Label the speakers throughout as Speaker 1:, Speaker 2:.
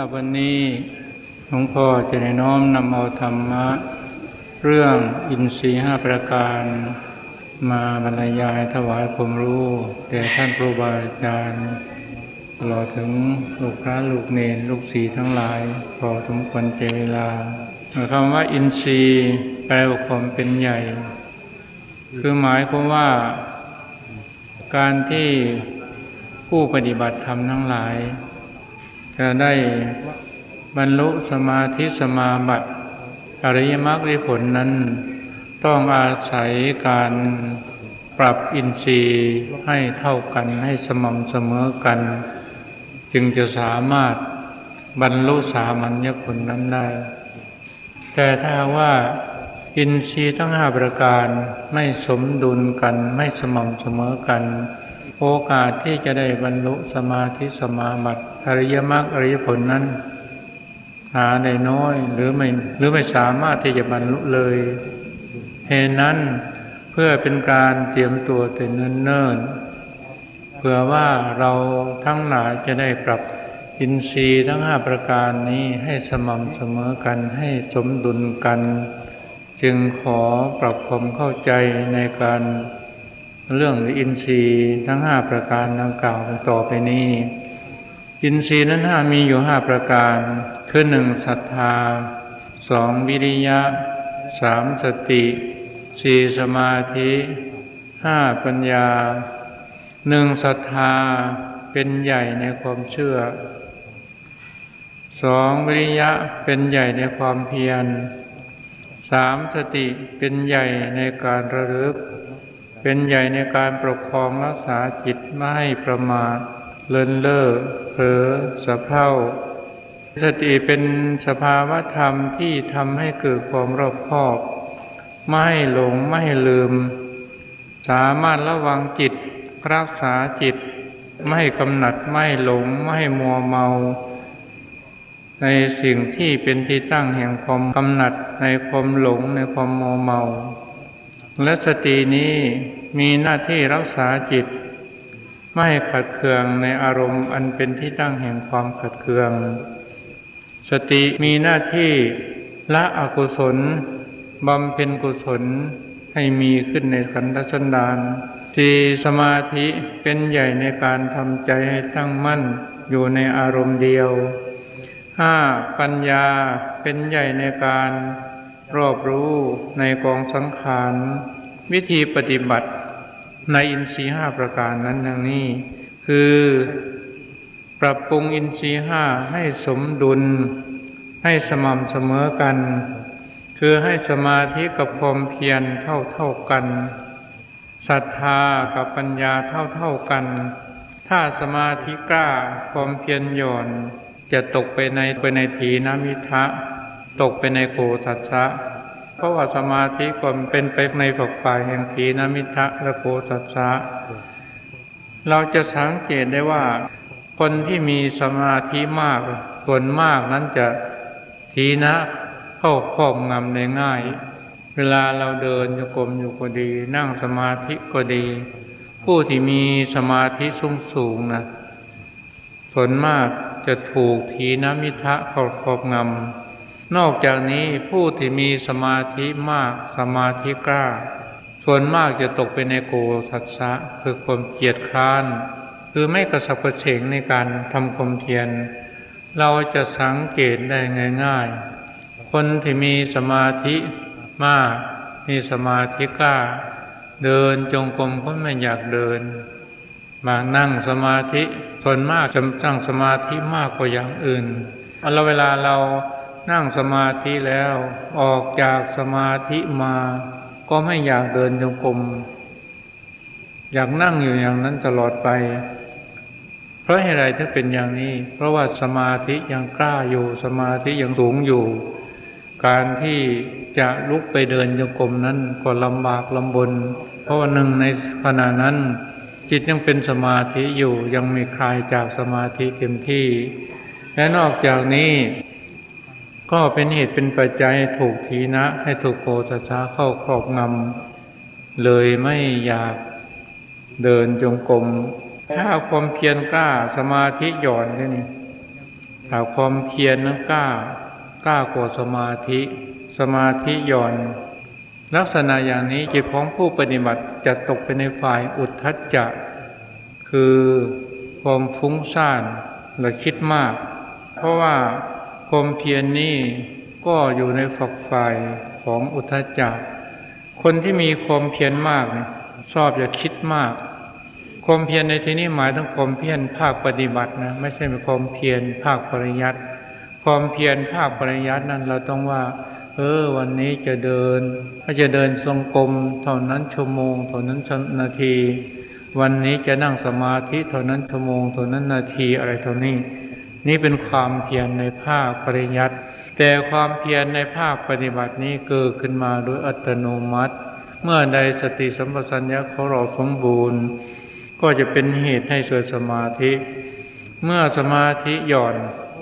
Speaker 1: หรับวันนี้หลวงพ่อจะได้น้อมนำเอาธรรมะ เรื่องอินทรีห้าประการ มาบรรยายถวายความรู้ แด่ท่านครูบาอาจารย์ตลอดถึงลูกพระลูกเนรลูกศิษย์ทั้งหลาย พอสมควรเจเวลาคำว่าอินทรีย์แปลว่าความเป็นใหญ่ คือหมายความว่า การที่ผู้ปฏิบัติธรรมทั้งหลาย จะได้บรรลุสมาธิสมาบัติอริยมรรคผลนั้น ต้องอาศัยการปรับอินทรีย์ให้เท่ากันให้สม่ำเสมอกัน จึงจะสามารถบรรลุสามัญญผลนั้นได้ แต่ถ้าว่าอินทรีย์ทั้งห้าประการไม่สมดุลกันไม่สม่ำเสมอกัน โอกาสที่จะได้บรรลุสมาธิสมาบัติอริยมรรคอริยผลนั้น หาได้น้อยหรือไม่หรือไม่สามารถที่จะบรรลุเลยเหตุนั้นเพื่อเป็นการเตรียมตัวแต่เนิ่นๆเพื่อว่าเราทั้งหลายจะได้ปรับอินทรีย์ทั้งห้าประการนี้ให้สม่ำเสมอกันให้สมดุลกัน จึงขอปรับความเข้าใจในการ เรื่องอินทรีย์ทั้งห้าประการดังกล่าวต่อไปนี้ อินทรีย์นั้นห้ามีอยู่ห้าประการ คือหนึ่งศรัทธาสองวิริยะสามสติสี่สมาธิห้าปัญญาหนึ่งศรัทธาเป็นใหญ่ในความเชื่อสองวิริยะเป็นใหญ่ในความเพียรสามสติเป็นใหญ่ในการระลึก เป็นใหญ่ในการปกครองรักษาจิตไม่ให้ประมาทเลินเล่อเผลอสะเพร่าสติเป็นสภาวะธรรมที่ทำให้เกิดความรอบคอบ ไม่หลงไม่ลืม สามารถระวังจิต รักษาจิต ไม่กำหนัดไม่หลงไม่มัวเมา ในสิ่งที่เป็นที่ตั้งแห่งความกำหนัดในความหลงในความมัวเมา และสตินี้มีหน้าที่รักษาจิต ไม่ให้ขัดเคืองในอารมณ์อันเป็นที่ตั้งแห่งความขัดเคือง สติมีหน้าที่ละอกุศลบำเพ็ญกุศลให้มีขึ้นในขันธสันดานสีสมาธิเป็นใหญ่ในการทำใจให้ตั้งมั่นอยู่ในอารมณ์เดียวห้าปัญญาเป็นใหญ่ในการ รอบรู้ในกองสังขารวิธีปฏิบัติในอินทรีห้าประการนั้นดังนี้ คือปรับปรุงอินทรีห้าให้สมดุล ให้สม่ำเสมอกัน คือให้สมาธิกับความเพียรเท่าเท่ากันศรัทธากับปัญญาเท่าเท่ากัน ถ้าสมาธิกล้าความเพียรหย่อนจะตกไปในไปในถีนมิทะ ตกไปในโกสัจฉะเพราะว่าสมาธิก็เป็นไปในฝักฝ่ายแห่งถีนมิทะและโกสัจฉะเราจะสังเกตได้ว่า คนที่มีสมาธิมาก ส่วนมากนั้นจะทีนะเข้าครอบงำได้ง่าย เวลาเราเดินโยกมอยู่ก็ดี นั่งสมาธิก็ดี ผู้ที่มีสมาธิสูงสูงนะส่วนมากจะถูกทีนมิทะเข้าครอบงำ นอกจากนี้ผู้ที่มีสมาธิมากสมาธิกล้า ส่วนมากจะตกไปในโกสัจฉะคือความเกียจคร้าน คือไม่กระสับกระเฉงในการทำความเพียรเราจะสังเกตได้ง่าย ๆ คนที่มีสมาธิมาก มีสมาธิกล้า เดินจงกรมก็ไม่อยากเดินบางนั่งสมาธิส่วนมากจะตั้งสมาธิมากกว่าอย่างอื่นเอาเวลาเรา นั่งสมาธิแล้วออกจากสมาธิมา ก็ไม่อยากเดินจงกรมอยากนั่งอยู่อย่างนั้นตลอดไป เพราะเหตุไรถ้าเป็นอย่างนี้ เพราะว่าสมาธิยังกล้าอยู่สมาธิยังสูงอยู่ การที่จะลุกไปเดินจงกรมนั้นก็ลำบากลำบน เพราะว่าหนึ่งในขณะนั้น จิตยังเป็นสมาธิอยู่ยังไม่คลายจากสมาธิเต็มที่ และนอกจากนี้ ก็เป็นเหตุเป็นปัจจัยถูกทีนะ ให้ถูกโกจชาเข้าครอบงำเลยไม่อยากเดินจงกรมถ้าความเพียรกล้าสมาธิหย่อนแค่นี้หาความเพียรนั้นกล้ากล้ากว่าสมาธิสมาธิหย่อน ลักษณะอย่างนี้จิตของผู้ปฏิบัติจะตกไปในฝ่ายอุทธัจจะคือความฟุ้งซ่านหรือคิดมาก เพราะว่า ความเพียรนนี้ก็อยู่ในฝักฝ่ายของอุทธัจจะคนที่มีความเพียรมากเนี่ยชอบจะคิดมาก ความเพียรในที่นี้หมายถึงความเพียรภาคปฏิบัตินะไม่ใช่เป็นความเพียรภาคปริยัติความเพียรภาคปริยัตินั้นเราต้องว่า เออ วันนี้จะเดินถ้าจะเดินทรงกรมเท่านั้นชั่วโมงเท่านั้นนาที วันนี้จะนั่งสมาธิเท่านั้นชั่วโมงเท่านั้นนาทีอะไรเท่านี้ นี่เป็นความเพียรในภาคปริยัติแต่ความเพียรในภาคปฏิบัตินี้เกิดขึ้นมาโดยอัตโนมัติ เมื่อใดสติสัมปชัญญะของเราสมบูรณ์ ก็จะเป็นเหตุให้เกิดสมาธิ เมื่อสมาธิหย่อน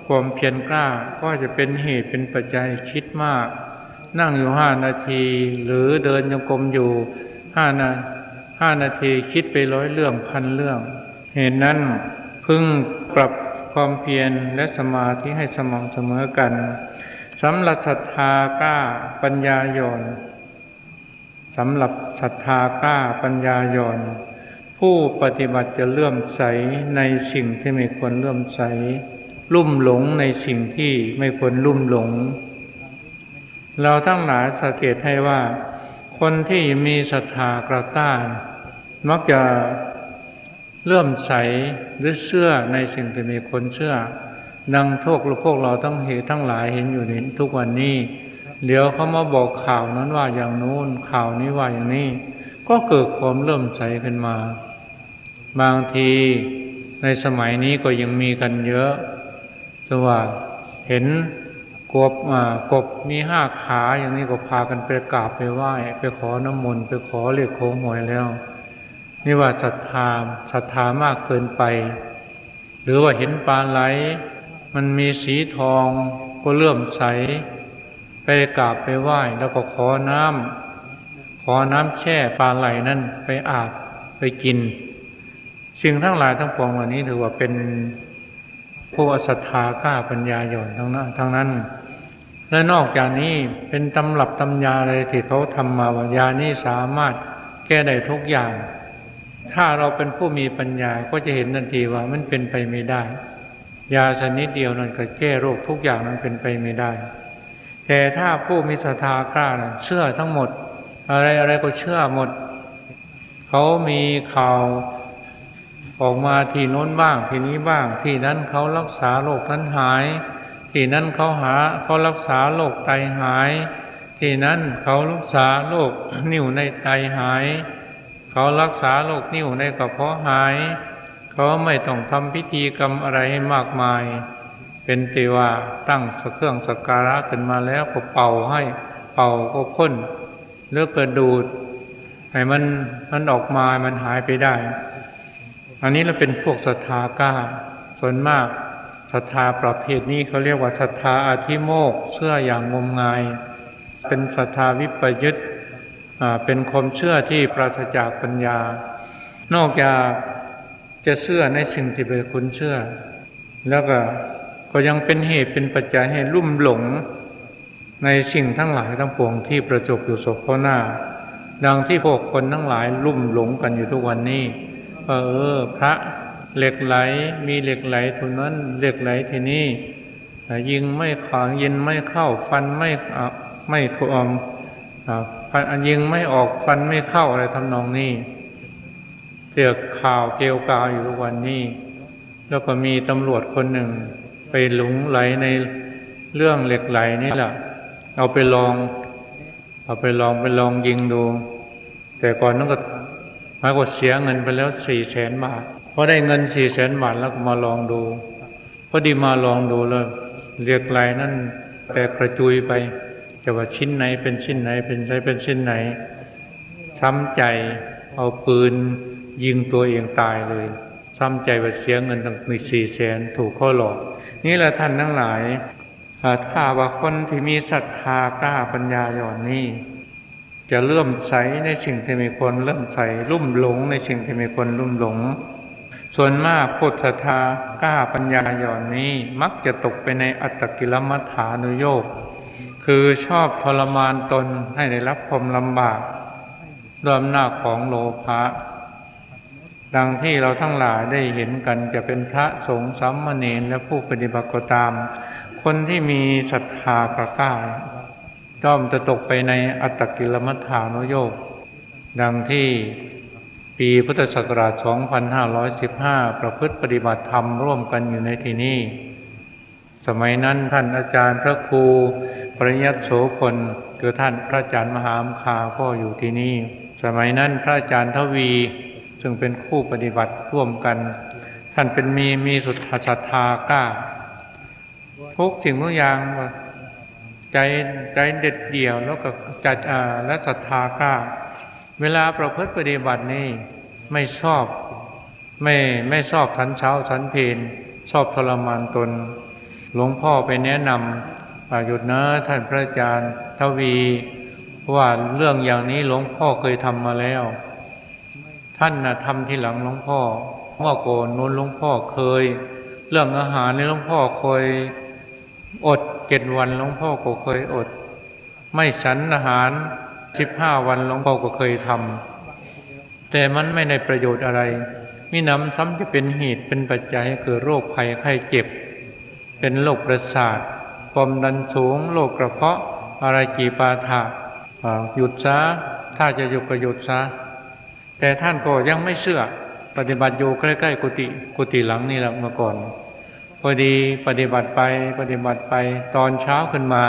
Speaker 1: ความเพียรกล้าก็จะเป็นเหตุเป็นปัจจัยคิดมาก นั่งอยู่ห้านาที หรือเดินยงกรมอยู่ห้านาห้านาทีคิดไปร้อยเรื่องพันเรื่อง เหตุนั้นพึ่งปรับ ความเพียรและสมาธิให้สม่ำเสมอกันสำหรับศรัทธากล้าปัญญาหย่อนสำหรับศรัทธากล้าปัญญาหย่อนผู้ปฏิบัติจะเลื่อมใสในสิ่งที่ไม่ควรเลื่อมใส ลุ่มหลงในสิ่งที่ไม่ควรลุ่มหลง เราทั้งหลายสังเกตให้ว่า คนที่มีศรัทธากระต้าน มักจะ เลื่อมใสหรือเชื่อในสิ่งที่มีคนเชื่อ ดังทวกพวกเราทั้งเหตุทั้งหลายเห็นอยู่ในทุกวันนี้ เดี๋ยวเขามาบอกข่าวนั้นว่าอย่างนู้นข่าวนี้ว่าอย่างนี้ ก็เกิดความเลื่อมใสขึ้นมา บางทีในสมัยนี้ก็ยังมีกันเยอะสว่าเห็นกบอ่ากบมีห้าขาอย่างนี้ก็พากันไปกราบไปไหว้ ไปขอน้ำมนต์ไปขอเรียกโค้งหวยแล้ว นี่ว่าศรัทธาศรัทธามากเกินไป หรือว่าเห็นปลาไหล มันมีสีทองก็เลื่อมใส ไปกราบไปไหว้แล้วก็ขอน้ำขอน้ำแช่ปลาไหลนั่นไปอาบไปกิน สิ่งทั้งหลายทั้งปวงเหล่านี้ถือว่าเป็นผู้ศรัทธากล้าปัญญาหย่อนทั้งนั้นทั้งนั้น และนอกจากนี้เป็นตำรับตำยาอะไรที่เขาทำมาว่ายานี้สามารถแก้ได้ทุกอย่าง ถ้าเราเป็นผู้มีปัญญาก็จะเห็นทันทีว่ามันเป็นไปไม่ได้ ยาชนิดเดียวนั้นก็แก้โรคทุกอย่างนั้นเป็นไปไม่ได้ แต่ถ้าผู้มีศรัทธากล้านะเชื่อทั้งหมด อะไรอะไรก็เชื่อหมด เขามีข่าวออกมาที่โน้นบ้างที่นี้บ้าง ที่นั้นเขารักษาโรคนั้นหาย ที่นั้นเขาหาเขารักษาโรคไตหาย ที่นั้นเขารักษาโรคนิ่วในไตหาย เขารักษาโรคนิ่วในกระเพาะหาย เขาไม่ต้องทำพิธีกรรมอะไรให้มากมาย เป็นตีว่าตั้งเครื่องสักการะขึ้นมาแล้วก็เป่าให้เป่าก็พ่นเลือกกระดูดให้มันมันออกมามันหายไปได้ อันนี้เราเป็นพวกศรัทธากล้าส่วนมากศรัทธาประเภทนี้เขาเรียกว่าศรัทธาอาธิโมกเชื่ออย่างงมงาย เป็นศรัทธาวิปยุต เป็นความเชื่อที่ปราศจากปัญญา นอกจากจะเชื่อในสิ่งที่เป็นคุณเชื่อ แล้วก็ก็ยังเป็นเหตุเป็นปัจจัยให้ลุ่มหลงในสิ่งทั้งหลายทั้งปวงที่ประจบอยู่ศพข้าหน้า ดังที่พวกคนทั้งหลายลุ่มหลงกันอยู่ทุกวันนี้เออ พระเหล็กไหลมีเหล็กไหลทุนนั้นเหล็กไหลที่นี่ยิงไม่ขางยินไม่เข้าฟันไม่ไม่ทว มฟันยิงไม่ออกฟันไม่เข้าอะไรทำนองนี้เสือกข่าวเกลียวกาวอยู่ทุกวันนี้ แล้วก็มีตำรวจคนหนึ่ง ไปหลงไหลในเรื่องเหล็กไหลนี่แหละเอาไปลอง เอาไปลองไปลองยิงดู แต่ก่อนนั้นก็มากว่าเสียเงินไปแล้วสี่แสนบาทพอได้เงินสี่แสนบาทแล้วก็มาลองดูพอดีมาลองดูเลยเรียกลายนั่นแต่กระจุยไป แต่ว่าชิ้นไหนเป็นชิ้นไหนเป็นใช้เป็นชิ้นไหน ช้ำใจเอาปืนยิงตัวเองตายเลยช้ำใจว่าเสียเงินตั้งมีสี่แสนถูกข้อหลอก นี่แหละท่านทั้งหลายถ้าว่าคนที่มีศรัทธากล้าปัญญาอย่างนี้จะเลื่อมใสในสิ่งที่มีคนเลื่อมใสลุ่มหลงในสิ่งที่มีคนลุ่มหลง ส่วนมากพุทธทากล้าปัญญาหย่อนนี้ มักจะตกไปในอัตตกิลมัฐานุโยค คือชอบทรมานตนให้ได้รับความลำบากด้วยอำนาจของโลภะดังที่เราทั้งหลายได้เห็นกันจะเป็นพระสงฆ์สามเณรและผู้ปฏิบัติก็ตาม คนที่มีศรัทธากระก้าย่อมจะตกไปในอัตตกิลมัฏฐานโยคดังที่ปีพุทธศักราช 2515 ประพฤติปฏิบัติธรรมร่วมกันอยู่ในที่นี้ สมัยนั้นท่านอาจารย์พระครู ปริยัติโสพลคือท่านพระอาจารย์มหาอัมคาก็อยู่ที่นี่ สมัยนั้นพระอาจารย์ทวี ซึ่งเป็นคู่ปฏิบัติร่วมกัน ท่านเป็นมีมีสุดศรัทธากล้าทุกสิ่งทุกอย่างใจใจเด็ดเดี่ยวแล้วก็จัดอ่าและศรัทธากล้า เวลาประพฤติปฏิบัตินี่ไม่ชอบไม่ไม่ชอบทันเช้าทันเพนชอบทรมานตน หลวงพ่อไปแนะนำ หยุดนะท่านพระอาจารย์ทวีว่าเรื่องอย่างนี้หลวงพ่อเคยทำมาแล้ว ท่านนะทำที่หลังหลวงพ่อเมื่อก่อนนู้นหลวงพ่อเคย เรื่องอาหารในหลวงพ่อเคย อดเจ็ดวันหลวงพ่อก็เคยอด ไม่ฉันอาหารสิบห้าวันหลวงพ่อก็เคยทำแต่มันไม่ได้ประโยชน์อะไรมีน้ำซ้ำจะเป็นเหตุเป็นปัจจัยให้เกิดโรคภัยไข้เจ็บ เป็นโรคประสาท ความดันสูงโรคกระเพาะอะไรจีปาถาหยุดซะถ้าจะหยุดก็หยุดซะแต่ท่านก็ยังไม่เชื่อ ปฏิบัติอยู่ใกล้ๆกุฏิกุฏิหลังนี่แหละเมื่อก่อน พอดีปฏิบัติไปปฏิบัติไปตอนเช้าขึ้นมา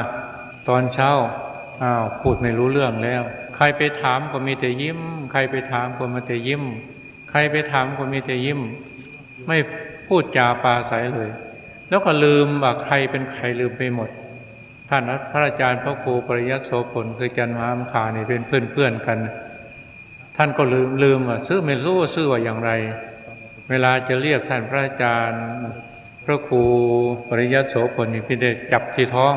Speaker 1: ตอนเช้าอ้าวพูดไม่รู้เรื่องแล้ว ใครไปถามก็มีแต่ยิ้ม ใครไปถามก็มีแต่ยิ้ม ใครไปถามก็มีแต่ยิ้ม ไม่พูดจาปาใสเลย แล้วก็ลืมว่าใครเป็นใครลืมไปหมด ท่านพระอาจารย์พระครูปริยัติโสพลคือจันมามคาเนี่ยเป็นเพื่อนเพื่อนๆกัน ท่านก็ลืมลืมว่าซื้อไม่รู้ว่าซื้อว่าอย่างไร เวลาจะเรียกท่านพระอาจารย์พระครูปริยัติโสพลนี่พี่ได้จับที่ท้อง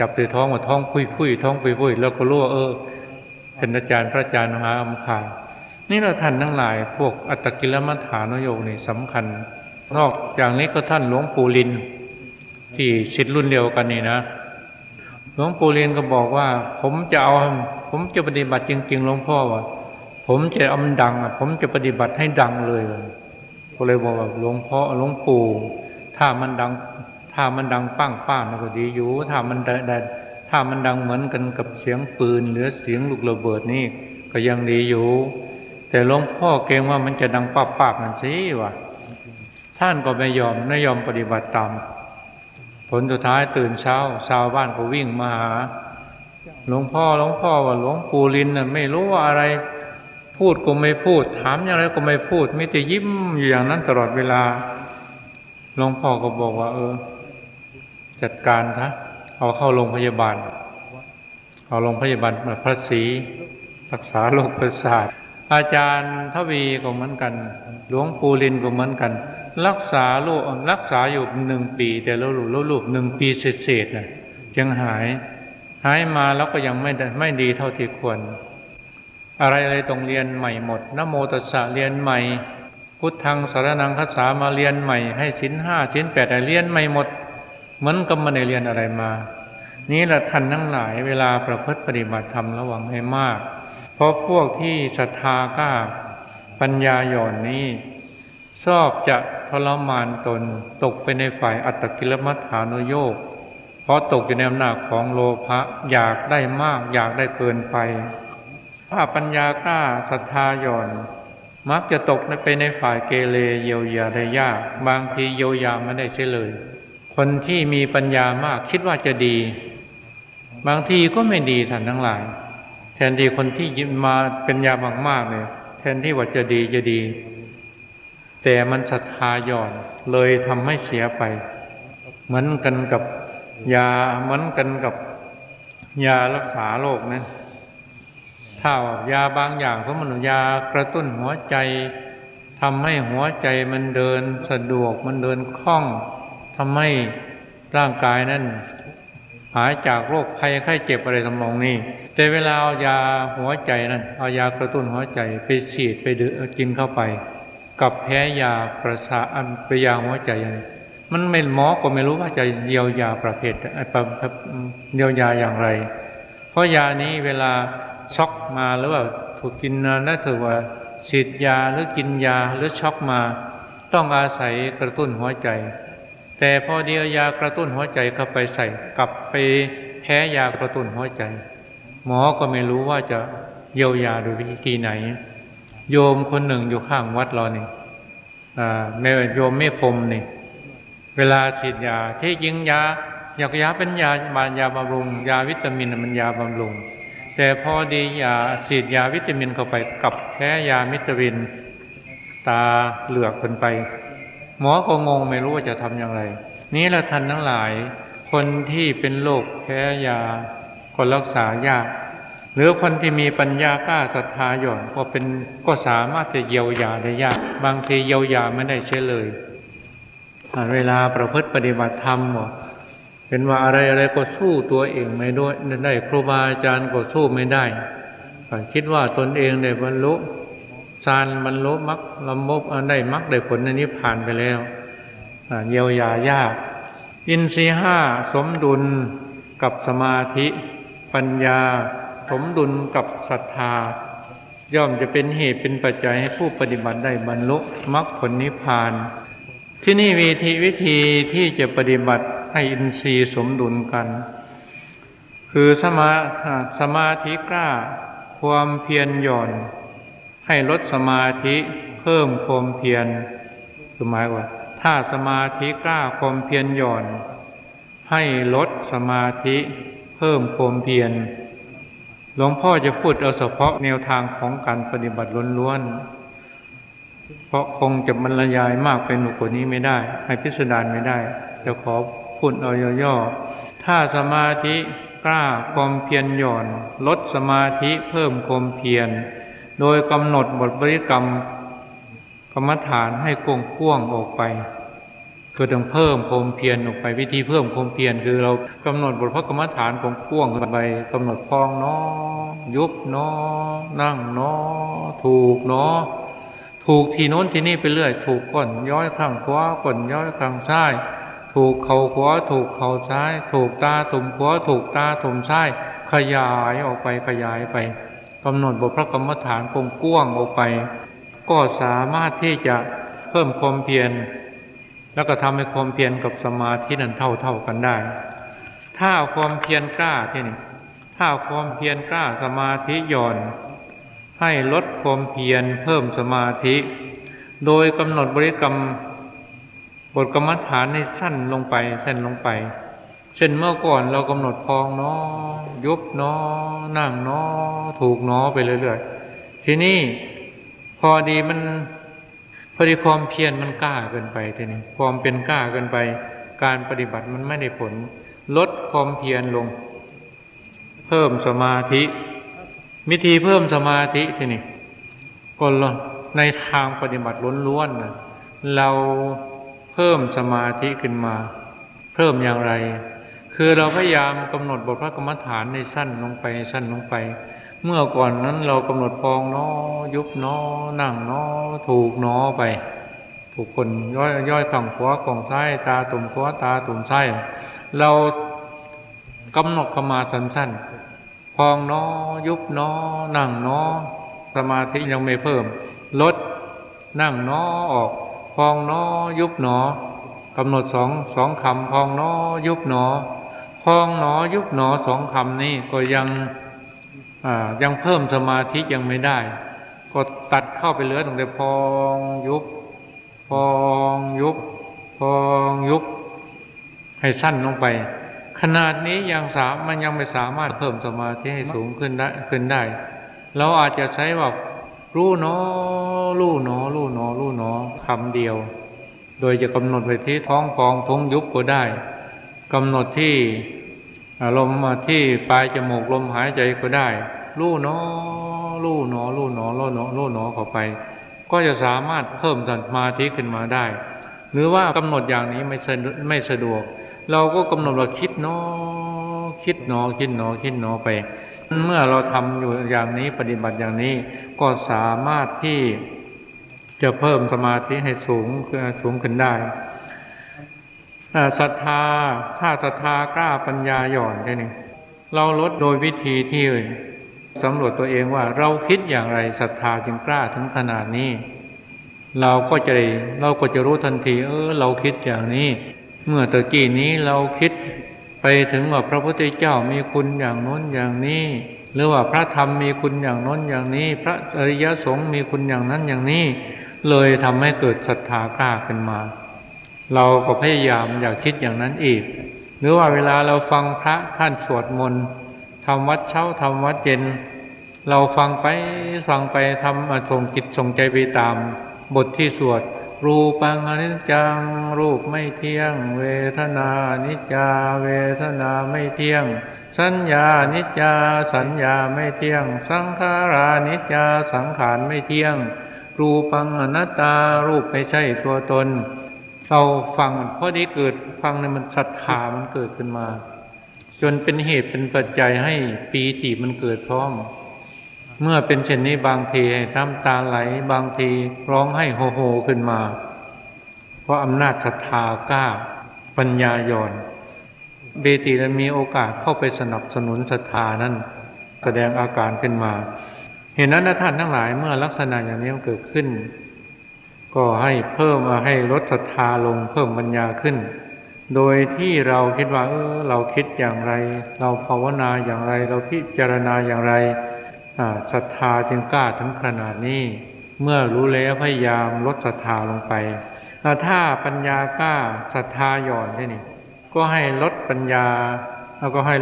Speaker 1: จับที่ท้องว่าท้องพุยพุยท้องพุยพุยแล้วก็รู้ว่าเออเป็นอาจารย์พระอาจารย์มหาอมคานี่เราท่านทั้งหลาย พวกอัตตกิลมัฏฐานโยกนี่สำคัญ นอกจากนี้ก็ท่านหลวงปู่ลิน ที่ศิษย์รุ่นเดียวกันนี่นะหลวงปู่เรียนก็บอกว่า ผมจะเอา ผมจะปฏิบัติจริงๆหลวงพ่อว่าผมจะเอามันดังอะผมจะปฏิบัติให้ดังเลยก็เลยบอกว่าหลวงพ่อหลวงปู่ ถ้ามันดัง ถ้ามันดังป้างป้างๆนะก็ดีอยู่ถ้ามันแดดถ้ามันดังเหมือนกันกับเสียงปืนหรือเสียงลูกระเบิดนี่ก็ยังดีอยู่ แต่หลวงพ่อเกรงว่ามันจะดังป้าปากนั่นสิวะ ท่านก็ไม่ยอมไม่ยอมปฏิบัติตามผลสุดท้ายตื่นเช้า ชาวบ้านก็วิ่งมาหาหลวงพ่อหลวงพ่อว่าหลวงปู่ลินน่ะไม่รู้ว่าอะไร พูดก็ไม่พูด ถามอย่างไรก็ไม่พูดมีแต่ยิ้มอยู่อย่างนั้นตลอดเวลาหลวงพ่อก็บอกว่า เออ จัดการทะเอาเข้าโรงพยาบาล เอาโรงพยาบาลมาพระศรีรักษาโรคประสาทอาจารย์ทวีก็เหมือนกัน หลวงปู่ลินก็เหมือนกัน รักษาโรครักษาอยู่หนึ่งปี แต่แล้วลูกแล้วลูกหนึ่งปีเศษๆน่ะยังหายหายมาแล้วก็ยังไม่ได้ไม่ดีเท่าที่ควร อะไรอะไรต้องเรียนใหม่หมดนโมตัสสะเรียนใหม่ พุทธังสารนังคัสสามาเรียนใหม่ ให้สินห้าสินแปดเรียนใหม่หมดเหมือนกับม่ได้เรียนอะไรมา นี่แหละท่านทั้งหลายเวลาประพฤติปฏิบัติธรรมระวังให้มาก เพราะพวกที่ศรัทธากล้าปัญญาหย่อนนี้ชอบจะ ทรมานตน ตกไปในฝ่ายอัตกิลมัฐานุโยคเพราะตกอยู่ในอำนาจของโลภะอยากได้มาก อยากได้เกินไป ถ้าปัญญากล้าศรัทธาหย่อน มักจะตกไปในฝ่ายเกเรเยียวยาได้ยาก บางทีเยียวยาไม่ได้เสียเลย คนที่มีปัญญามากคิดว่าจะดี บางทีก็ไม่ดีท่านทั้งหลาย แทนที่คนที่ยิ้มาเป็นยามากๆเนี่ยแทนที่ว่าจะดีจะดี แต่มันศรัทธาหย่อนเลยทำให้เสียไป เหมือนกันกับยาเหมือนกันกับยารักษาโรคนะถ้าว่ายาบางอย่างก็มันยากระตุ้นหัวใจทำให้หัวใจมันเดินสะดวกมันเดินคล่องทำให้ร่างกายนั้นหายจากโรคภัยไข้เจ็บอะไรทำนองนี้แต่เวลาเอายาหัวใจนั้นเอายากระตุ้นหัวใจไปฉีดไปดื่มกินเข้าไป กับแพ้ยาประสาอันปยาหัวใจอย่างมันไม่หมอก็ไม่รู้ว่าจะเยียวยาประเภทเอ่อประประเยียวยาอย่างไร เพราะยานี้เวลาช็อกมาหรือว่าถูกกินนานถือว่าฉีดยาหรือกินยาหรือช็อกมา ต้องอาศัยกระตุ้นหัวใจ แต่พอเดียวยากระตุ้นหัวใจเข้าไปใส่กลับไปแพ้ยากระตุ้นหัวใจ หมอก็ไม่รู้ว่าจะเยียวยาโดยวิธีไหน โยมคนหนึ่งอยู่ข้างวัดเรานี่อ่าแม่โยมไม่พรมนี่ เวลาฉีดยาที่ยิงยาอยากยาเป็นยาบานยาบำรุง ยาวิตามินมันยาบำรุง แต่พอดียาฉีดยาวิตามินเข้าไปกับแพ้ยาวิตามิน ตาเหลือกเกินไป หมอก็งงไม่รู้ว่าจะทำอย่างไร นี้ละท่านทั้งหลาย คนที่เป็นโรคแพ้ยาก็รักษายาก หรือคนที่มีปัญญากล้าศรัทธาหย่อนก็เป็นก็สามารถจะเยียวยาได้ยาก บางทีเยียวยาไม่ได้เช่เลยอ่าเวลาประพฤติปฏิบัติธรรมบอกเป็นว่าอะไรอะไรก็สู้ตัวเองไม่ด้วยได้ครูบาอาจารย์ก็สู้ไม่ได้ก็คิดว่าตนเองได้บรรลุฌานบรรลุมรรคลำบกได้มรรคได้ผลอันนี้ผ่านไปแล้วเยียวยายาก อินทรีห้าสมดุลกับสมาธิ ปัญญา สมดุลกับศรัทธา ย่อมจะเป็นเหตุเป็นปัจจัยให้ผู้ปฏิบัติได้บรรลุมรรคผลนิพพาน ที่นี่วิธีวิธีที่จะปฏิบัติให้อินทรีย์สมดุลกัน คือสมาสมาธิกล้า ความเพียรหย่อน ให้ลดสมาธิเพิ่มความเพียรคือหมายว่า ถ้าสมาธิกล้าความเพียรหย่อน ให้ลดสมาธิเพิ่มความเพียร หลวงพ่อจะพูดเอาเฉพาะแนวทางของการปฏิบัติล้วนๆ เพราะคงจะบรรยายมากเป็นหนุกว่านี้ไม่ได้ ให้พิสดารไม่ได้ จะขอพูดเอาย่อๆ ถ้าสมาธิกล้าความเพียรหย่อน ลดสมาธิเพิ่มความเพียร โดยกำหนดบทบริกรรมกรรมฐานให้กวงพ่วงออกไป คือต้องเพิ่มความเพียรออกไปวิธีเพิ่มความเพียรคือเรากำหนดบทพระกรรมฐานกวงพ่วงไปกำหนดพองเนาะยุบเนาะนั่งเนาะถูกเนาะถูกทีโน้นทีนี้ไปเรื่อย ถูกก่อนย้อยข้างขวาก่อนย้อยข้างซ้ายถูกเข่าขวาถูกเข่าซ้าย ถูกตาตุ่มขวาถูกตาตุ่มซ้าย ขยายออกไปขยายไปกำหนดบทพระกรรมฐานกงก้วงออกไป ก็สามารถที่จะเพิ่มความเพียร แล้วก็ทำให้ความเพียรกับสมาธินั้นเท่าเท่ากันได้ ถ้าความเพียรกล้าที่นี่ถ้าความเพียรกล้าสมาธิหย่อน ให้ลดความเพียรเพิ่มสมาธิ โดยกำหนดบริกรรมบทกรรมฐานให้สั้นลงไปสั้นลงไป เช่นเมื่อก่อนเรากำหนดพองเนาะยุบเนาะนั่งเนาะถูกเนาะไปเรื่อยๆทีนี้พอดีมัน พอดีความเพียรมันกล้าเกินไปทีนี้ความเป็นกล้าเกินไป การปฏิบัติมันไม่ได้ผล ลดความเพียรลง เพิ่มสมาธิวิธีเพิ่มสมาธิทีนี้ก็ในทางปฏิบัติล้วนๆนะเราเพิ่มสมาธิขึ้นมา เพิ่มอย่างไร คือเราพยายามกำหนดบทพระกรรมฐานในสั้นลงไปสั้นลงไป เมื่อก่อนนั้นเรากำหนดพองเนอยุบเนอนั่งเนอถูกเนอไป ถูกคนย่อยย่อยฝั่งขวาของซ้ายตาตุ่มขวาตาตุ่มซ้ายเรากำหนดเข้ามาสั้นๆพองเนอยุบเนอนั่งเนอสมาธิยังไม่เพิ่ม ลดนั่งเนอออก พองเนอยุบเนอกำหนดสองสองคำพองเนอยุบเนอพองเนอยุบเนอสองคำนี้ก็ยัง ยังเพิ่มสมาธิยังไม่ได้ ก็ตัดเข้าไปเหลือตั้งแต่พองยุบพองยุบพองยุบ ให้สั้นลงไป ขนาดนี้ยังสามมันยังไม่สามารถเพิ่มสมาธิให้สูงขึ้นได้ขึ้นได้ เราอาจจะใช้ว่ารู้หนอรู้หนอรู้หนอรู้หนอคำเดียว โดยจะกำหนดไปที่ท้องฟองท้องยุบก็ได้กำหนดที่ ลมณ์มาที่ปลายจมูกลมหายใจก็ได้รู้หนอรู้หนอรู้หนอรู้หนอรู้หนอเข้าไป ก็จะสามารถเพิ่มสมาธิขึ้นมาได้ หรือว่ากำหนดอย่างนี้ไม่สะดวกไม่สะดวก เราก็กำหนดว่าคิดเนอคิดหนอคิดหนอคิดหนอไป เมื่อเราทำอยู่อย่างนี้ปฏิบัติอย่างนี้ ก็สามารถที่จะเพิ่มสมาธิให้สูงสูงขึ้นได้ ศรัทธาถ้าศรัทธากล้าปัญญาหย่อนแค่นี้เราลดโดยวิธีที่สำรวจตัวเองว่าเราคิดอย่างไรศรัทธาจึงกล้าถึงขนาดนี้ เราก็จะได้เราก็จะรู้ทันที เออ เราคิดอย่างนี้ เมื่อตะกี้นี้เราคิดไปถึงว่าพระพุทธเจ้ามีคุณอย่างน้นอย่างนี้ หรือว่าพระธรรมมีคุณอย่างน้นอย่างนี้ พระอริยสงฆ์มีคุณอย่างนั้นอย่างนี้ เลยทำให้เกิดศรัทธากล้าขึ้นมา เราก็พยายามอยากคิดอย่างนั้นอีก หรือว่าเวลาเราฟังพระท่านสวดมนต์ทำวัดเช้าทำวัดเย็น เราฟังไปฟังไปทำส่งจิตส่งใจไปตาม บทที่สวด รูปังอนิจจัง รูปไม่เที่ยง เวทนานิจจา เวทนาไม่เที่ยง สัญญานิจจา สัญญาไม่เที่ยง สังขารานิจจา สังขารไม่เที่ยง รูปังอนัตตา รูปไม่ใช่ตัวตน เราฟังเพราะนี้เกิดฟังในมันศรัทธามันเกิดขึ้นมา จนเป็นเหตุเป็นปัจจัยให้ปีติมันเกิดพร้อม เมื่อเป็นเช่นนี้บางทีน้ำตาไหล บางทีร้องให้โฮโฮขึ้นมา เพราะอำนาจศรัทธากล้าปัญญาย่อนเบติและมีโอกาสเข้าไปสนับสนุนศรัทธานั้นแสดงอาการขึ้นมา เห็นนั้นท่านทั้งหลายเมื่อลักษณะอย่างนี้เกิดขึ้น ก็ให้เพิ่มให้ลดศรัทธาลงเพิ่มปัญญาขึ้น โดยที่เราคิดว่าเออเราคิดอย่างไร เราภาวนาอย่างไร เราพิจารณาอย่างไรศรัทธาจึงกล้าถึงขนาดนี้ เมื่อรู้แล้วพยายามลดศรัทธาลงไปถ้าปัญญากล้าศรัทธาหย่อนที่นี่ ก็ให้ลดปัญญาแล้วก็ให้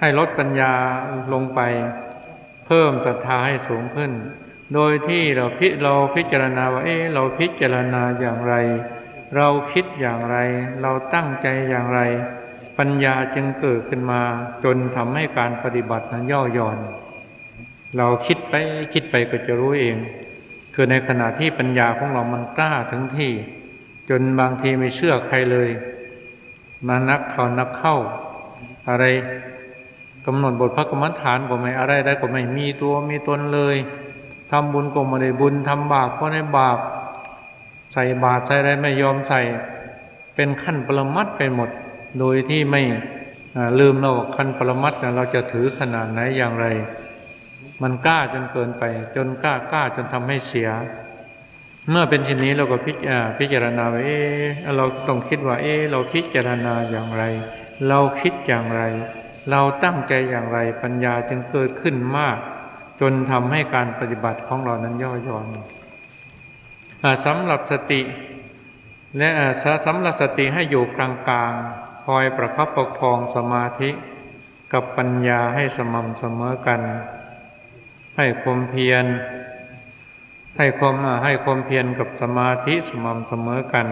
Speaker 1: ให้ลดปัญญาลงไป เพิ่มศรัทธาให้สูงขึ้น โดยที่เราพิเราพิจารณาว่าเอ๊ะเราพิจารณาอย่างไร เราคิดอย่างไร เราตั้งใจอย่างไร ปัญญาจึงเกิดขึ้นมา จนทำให้การปฏิบัตินั้นย่อหย่อน เราคิดไปคิดไปก็จะรู้เอง คือในขณะที่ปัญญาของเรามันกล้าถึงที่ จนบางทีไม่เชื่อใครเลย มานักเขานักเข้า อะไรกำหนดบทพระกรรมฐานก็ไม่อะไรได้ก็ไม่มีตัวมีตนเลย ทำบุญก็ไม่ได้บุญทำบาปก็ไม่บาป ใส่บาตรใส่อะไรไม่ยอมใส่ เป็นขั้นปรมัดไปหมด โดยที่ไม่ลืมเราขั้นปรมัดเราจะถือขนาดไหนอย่างไร มันกล้าจนเกินไป จนกล้ากล้าจนทำให้เสีย เมื่อเป็นเช่นนี้เราก็พิจพิจารณาว่าเออเราต้องคิดว่า เออเราพิจารณาอย่างไร เราคิดอย่างไร เราตั้งใจอย่างไรปัญญาจึงเกิดขึ้นมาก จนทำให้การปฏิบัติของเรานั้นย่อหย่อนสำหรับสติและสำหรับสติให้อยู่กลางๆคอยประคับประคองสมาธิ กับปัญญาให้สม่ำเสมอกัน ให้ความเพียร ให้ความให้ความเพียรกับสมาธิสม่ำเสมอกัน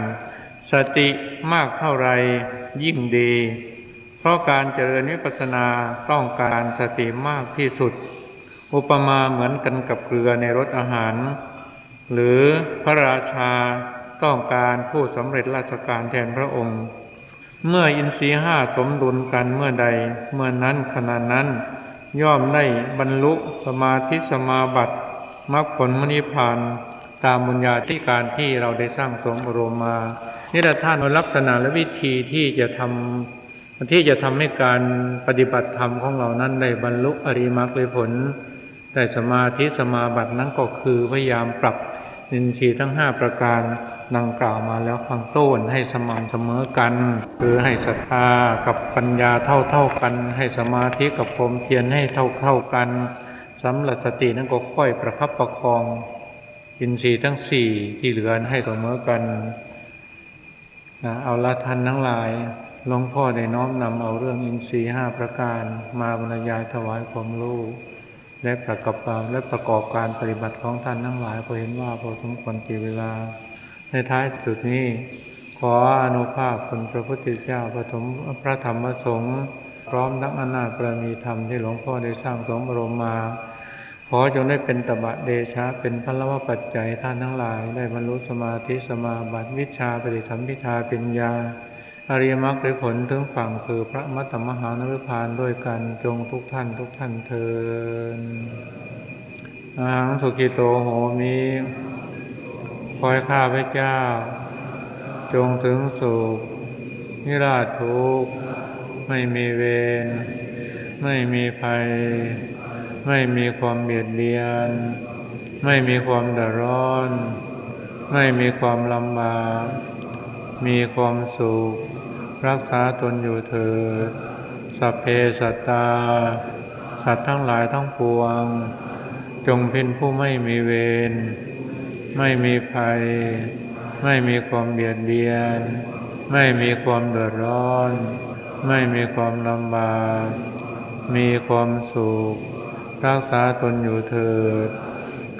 Speaker 1: สติมากเท่าไรยิ่งดี เพราะการเจริญวิปัสสนาต้องการสติมากที่สุด อุปมาเหมือนกันกับเกลือในรสอาหาร หรือพระราชาต้องการผู้สำเร็จราชการแทนพระองค์ เมื่ออินทรีห้าสมดุลกันเมื่อใด เมื่อนั้นขณะนั้น ย่อมได้บรรลุสมาธิสมาบัติมรรคผลมณิพานตามบุญญาธิการที่เราได้สร้างสมบรมมานี่แหละท่านลักษณะและวิธีที่จะทำที่จะทำให้การปฏิบัติธรรมของเรานั้นได้บรรลุอริมักผล แต่สมาธิสมาบัตินั้นก็คือพยายามปรับอินทรีย์ทั้งห้าประการดังกล่าวมาแล้วข้างต้นให้สม่ำเสมอกัน คือให้ศรัทธากับปัญญาเท่าเท่ากัน ให้สมาธิกับผมเพียรให้เท่าเท่ากันสำหรับสตินั้นก็ค่อยประคับประคอง อินทรีย์ทั้งสี่ที่เหลือให้เสมอกันเอาละท่านทั้งหลายหลวงพ่อได้น้อมนำเอาเรื่องอินทรีย์ห้าประการ มาบรรยายถวายความรู้ และประกอบและประกอบการปฏิบัติของท่านทั้งหลายก็เห็นว่าพอสมควรกี่เวลา ในท้ายสุดนี้ ขออนุภาพคุณพระพุทธเจ้าปฐมพระธรรมสงฆ์พร้อมทั้งอนาปรมีธรรมที่หลวงพ่อได้สร้างสมบรมมา ขอจงได้เป็นตบะเดชะเป็นพลวะปัจจัยท่านทั้งหลาย ได้บรรลุสมาธิสมาบัติวิชาปฏิสัมพิทาปัญญา อริยมรรคผลถึงฝั่งคือพระมัตตมหานรพานด้วยกันจงทุกท่านทุกท่านเทินอาหังสุกิโตโหมิขอให้ข้าพเจ้า จงถึงสุขนิราชทุกข์ไม่มีเวรไม่มีภัย ไม่มีความเบียดเบียน ไม่มีความเดือดร้อน ไม่มีความลำบากมีความสุข รักษาตนอยู่เถิดสัพเพสัตตา สัตว์ทั้งหลายทั้งปวง จงเป็นผู้ไม่มีเวร ไม่มีภัย ไม่มีความเบียดเบียน ไม่มีความเดือดร้อน ไม่มีความลำบาก มีความสุข รักษาตนอยู่เถิด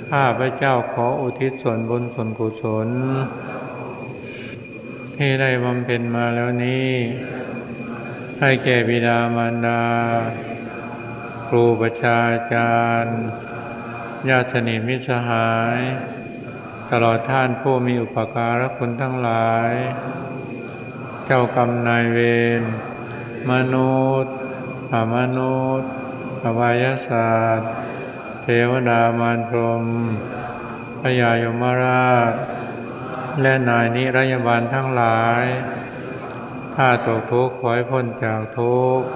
Speaker 1: ข้าพระเจ้าขออุทิศส่วนบุญส่วนกุศล ที่ได้บำเพ็ญมาแล้วนี้ ให้แก่บิดามารดา ครูประชาจารย์ ญาติสนิทมิตรสหาย ตลอดท่านผู้มีอุปการะคุณทั้งหลาย เจ้ากรรมนายเวร มนุษย์อมนุษย์อบายศาสตร์ เทวดามารพรมพยายมราช และนายนิรยาบาลทั้งหลาย ถ้าตกทุกข์ขอให้พ้นจากทุกข์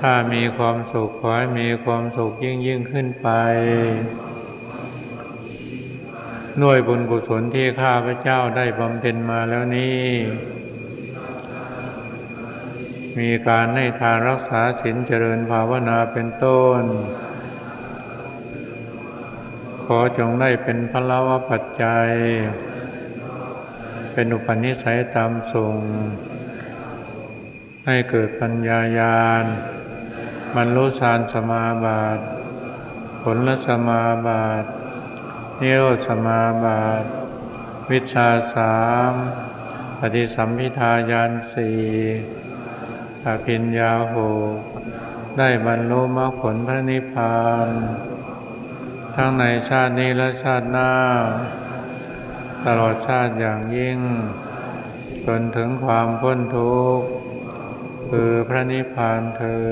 Speaker 1: ถ้ามีความสุขขอให้มีความสุขยิ่งยิ่งขึ้นไปหน่วยบุญกุศลที่ข้าพเจ้าได้บำเพ็ญมาแล้วนี้ มีการให้ทานรักษาศีลเจริญภาวนาเป็นต้น ขอจงได้เป็นพลวปัจจัย เป็นอุปนิสัยตามส่ง ให้เกิดปัญญายาณบรรลุฌานสมาบัติผลสมาบัตินิโรสมาบัติวิชาสามปฏิสัมพิทาญาณสี่อภิญญาหกได้บรรลุมรรคผลพระนิพพาน ทั้งในชาตินี้และชาติหน้า ตลอดชาติอย่างยิ่ง จนถึงความพ้นทุกข์ คือพระนิพพานเทอ